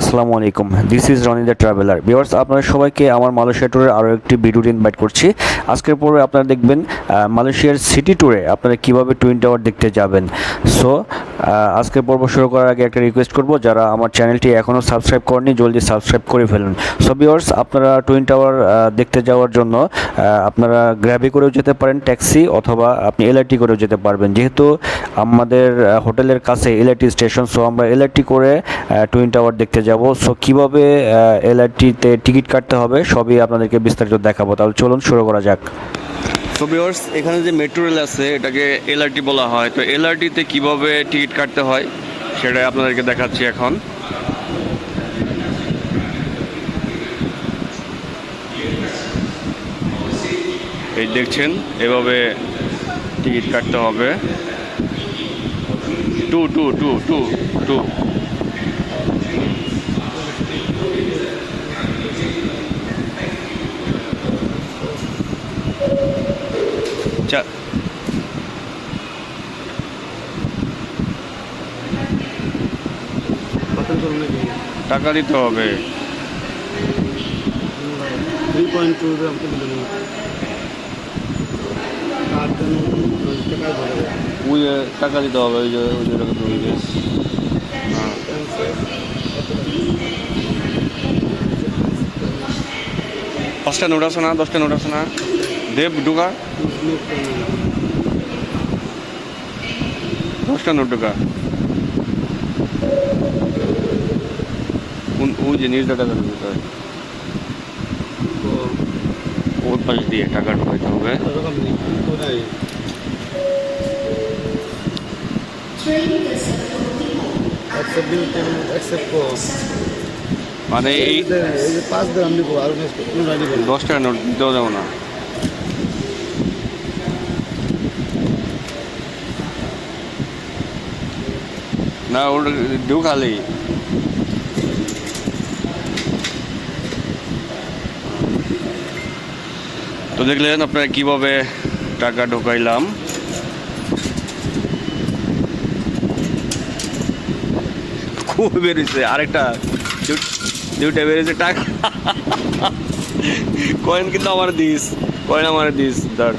আসসালামু আলাইকুম। This is Roni the traveller viewers আপনারা সবাইকে আমার মালয়েশিয়া ট্যুরের আরও একটি ভিডিওতে ইনভাইট করছি। আজকের পর্বে আপনারা দেখবেন মালয়েশিয়ার সিটি ট্যুরে আপনারা কীভাবে টুইন টাওয়ার দেখতে যাবেন। সো আজকের পর্ব শুরু করার আগে একটা রিকোয়েস্ট করব, যারা আমার চ্যানেলটি এখনও সাবস্ক্রাইব করেনি জলদি সাবস্ক্রাইব করে ফেলুন। সো ভিউয়ার্স আপনারা টুইন টাওয়ার দেখতে যাওয়ার জন্য আপনারা গ্র্যাবে করেও যেতে পারেন ট্যাক্সি অথবা আপনি এলআইটি করেও যেতে পারবেন। যেহেতু আমাদের হোটেলের কাছে এলআইটি স্টেশন সো আমরা এলআইটি করে টুইন টাওয়ার দেখতে যাব। সো কীভাবে এলআইটিতে টিকিট কাটতে হবে সবই আপনাদেরকে বিস্তারিত দেখাবো। তাহলে চলুন শুরু করা যাক। সো ভিউয়ার্স এখানে যে মেট্রো রেল আছে, এটাকে এলআরটি বলা হয়। তো, এলআরটিতে কীভাবে টিকিট কাটতে হয়, সেটাই আপনাদেরকে দেখাচ্ছি এখন। এই দেখছেন, এভাবে টিকিট কাটতে হবে। টু টু টু টু টু। চা টাকা দিতে হবে। থ্রি পয়েন্ট টু ওই টাকা দিতে হবে, ওই যে, ওই পাঁচটা হ্যাঁ। নোট আছে না? দশটা নোট আছে না? দেব, ঢুকা। পঞ্চান্ন টাকা ওই যে নীল টাকা দেবে ওর পাশ দিয়ে টাকা ঢোকাইতে হবে। মানে এই পাঁচ দেওয়া নিব আর দশ টাকা নোট দেওয়া যাব না। না ওর ঢুকালেই তো দেখলেন আপনারা কীভাবে টাকা ঢোকাইলাম খুব বেরিয়েছে আরেকটা দুইটা বেরিয়েছে টাকা কয়েন কিন্তু আমার দিস কয়েন আমার দিস ধর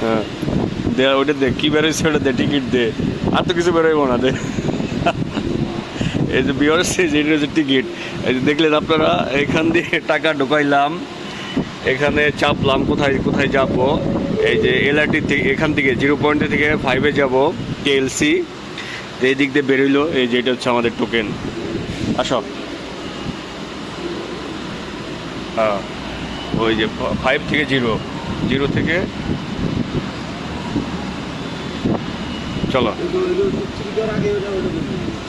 হ্যাঁ দে ওটা দে কি বেরোইছে ওটা দে টিকিট দে আর তো কিছু বেরোইব না এই যে বিয়ার স্টেজ এটা হচ্ছে টিকিট এই যে দেখলেন আপনারা, এখান দিয়ে টাকা ঢুকাইলাম, এখানে চাপলাম, কোথায় কোথায় যাব? এই যে এলআরটি থেকে এখান থেকে জিরো পয়েন্ট থেকে ফাইভে যাব কেএলসি এই দিক দিয়ে বেরোইলো, এই যে এটা হচ্ছে আমাদের টোকেন আসো। হ্যাঁ ওই যে ফাইভ থেকে জিরো জিরো থেকে চলো।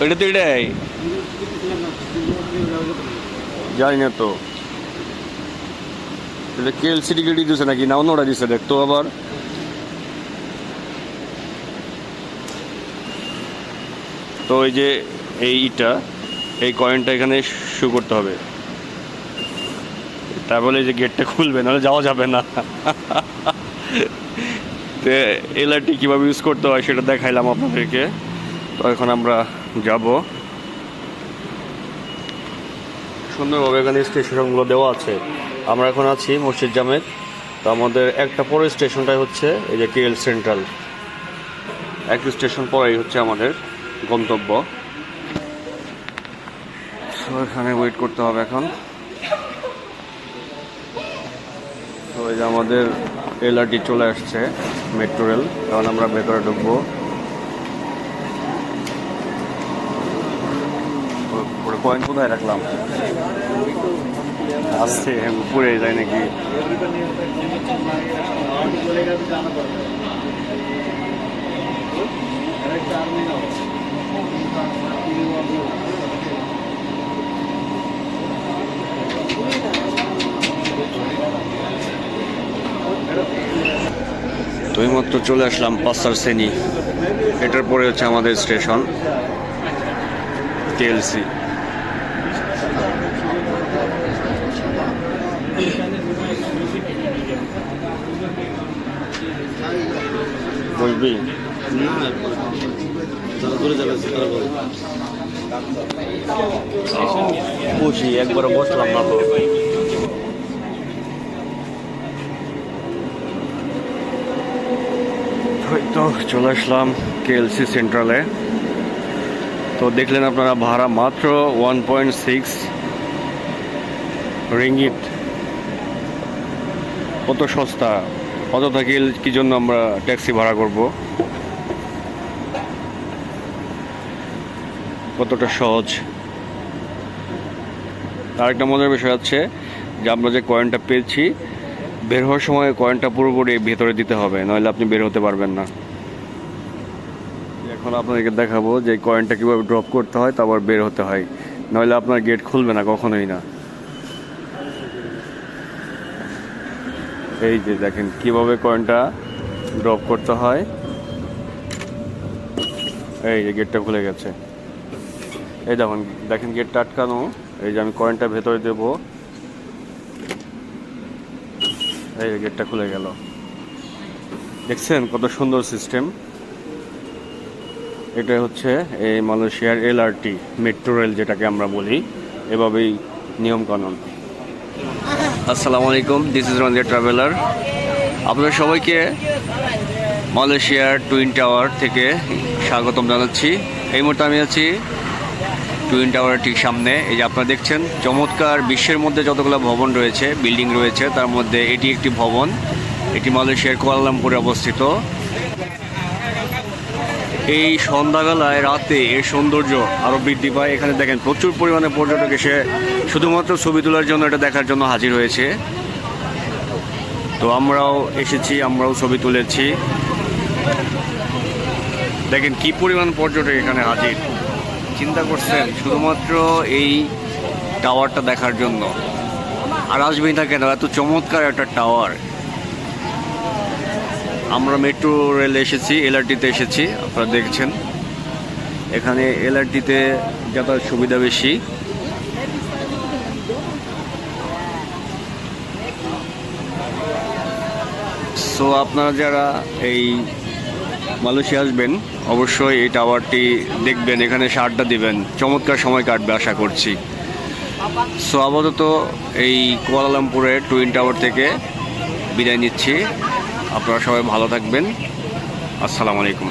এটা তো এটাই। জানি না তো। এটা কেএলসি টিকিট দিছে নাকি? না অন্যটা দিছে দেখ তো আবার। তো এই যে এই ইটা, এই কয়েনটা এখানে শু করতে হবে। তা বলে যে গেটটা খুলবে, নাহলে যাওয়া যাবে না। তো এলআরটি কীভাবে ইউজ করতে হয় সেটা দেখাইলাম আপনাদেরকে। তো এখন আমরা যাব। সুন্দরভাবে এখানে স্টেশনগুলো দেওয়া আছে। আমরা এখন আছি মসজিদ জামেদ। তো আমাদের একটা পরের স্টেশনটাই হচ্ছে এই যে কেএল সেন্ট্রাল এক স্টেশন পরেই হচ্ছে আমাদের গন্তব্য। তো এখানে ওয়েট করতে হবে এখন। তো এই যে আমাদের এলআরটি চলে আসছে, মেট্রো রেল। তখন আমরা ভেতরে ঢুকবো। পয়েন্ট কোথায় রাখলাম? আসছে, উপরে যায় নাকি? তো এইমাত্র চলে আসলাম পাঁচটার শ্রেণি। এটার পরে হচ্ছে আমাদের স্টেশন কেএলসি বসবি? তারা একবার বসলাম না তো। ওই তো চলে আসলাম কেএলসি সেন্ট্রালে তো দেখলেন আপনারা, ভাড়া মাত্র ওয়ান পয়েন্ট সিক্স রিঙ্গিট কত সস্তা? কত থাকি, কি জন্য আমরা ট্যাক্সি ভাড়া করব? কতটা সহজ? আরেকটা মজার বিষয় হচ্ছে যে আমরা যে কয়েনটা পেয়েছি বের হওয়ার সময় কয়েনটা পুরোপুরি ভেতরে দিতে হবে নইলে আপনি বের হতে পারবেন না। এখন আপনাদেরকে দেখাবো যে কয়েনটা কীভাবে ড্রপ করতে হয়, তারপর বের হতে হয়। নইলে আপনার গেট খুলবে না, কখনোই না। এই যে দেখেন কীভাবে কয়েনটা ড্রপ করতে হয়। এই যে গেটটা খুলে গেছে। এই দেখুন, দেখেন গেটটা আটকানো। এই যে আমি কয়েনটা ভেতরে দেব। এই গেটটা খুলে গেল। দেখছেন কত সুন্দর সিস্টেম? এটা হচ্ছে এই মালয়েশিয়ার এলআরটি, মেট্রো রেল যেটাকে আমরা বলি, এভাবেই নিয়মকানুন। আসসালামু আলাইকুম দিস ইজ রঞ্জিত ট্রাভেলার আপনাদের সবাইকে মালয়েশিয়ার টুইন টাওয়ার থেকে স্বাগতম জানাচ্ছি। এই মুহূর্তে আমি আছি টুইন টাওয়ারের ঠিক সামনে, এই যে আপনারা দেখছেন, চমৎকার বিশ্বের মধ্যে যতগুলো ভবন রয়েছে, বিল্ডিং রয়েছে, তার মধ্যে এটি একটি ভবন। এটি মালয়েশিয়ার কুয়ালালামপুরে অবস্থিত। এই সন্ধ্যাবেলায় রাতে এর সৌন্দর্য আরও বৃদ্ধি পায়। এখানে দেখেন, প্রচুর পরিমাণে পর্যটক এসে শুধুমাত্র ছবি তোলার জন্য এটা দেখার জন্য হাজির হয়েছে। তো আমরাও এসেছি, আমরাও ছবি তুলেছি। দেখেন কি পরিমাণ পর্যটক এখানে হাজির। চিন্তা করছেন শুধুমাত্র এই টাওয়ারটা দেখার জন্য। আর আসবেই না কেন? এত চমৎকার একটা টাওয়ার। আমরা মেট্রো রেলে এসেছি, এলআরটিতে এসেছি, আপনারা দেখছেন। এখানে এলআরটিতে যাতায়াত সুবিধা বেশি। সো আপনারা যারা এই মালয়েশিয়া আসবেন, অবশ্যই এই টাওয়ারটি দেখবেন, এখানে সারটা দিবেন। চমৎকার সময় কাটবে, আশা করছি। সো আপাতত এই কুয়ালালামপুরের টুইন টাওয়ার থেকে বিদায় নিচ্ছি। আপনারা সবাই ভালো থাকবেন। আসসালামু আলাইকুম।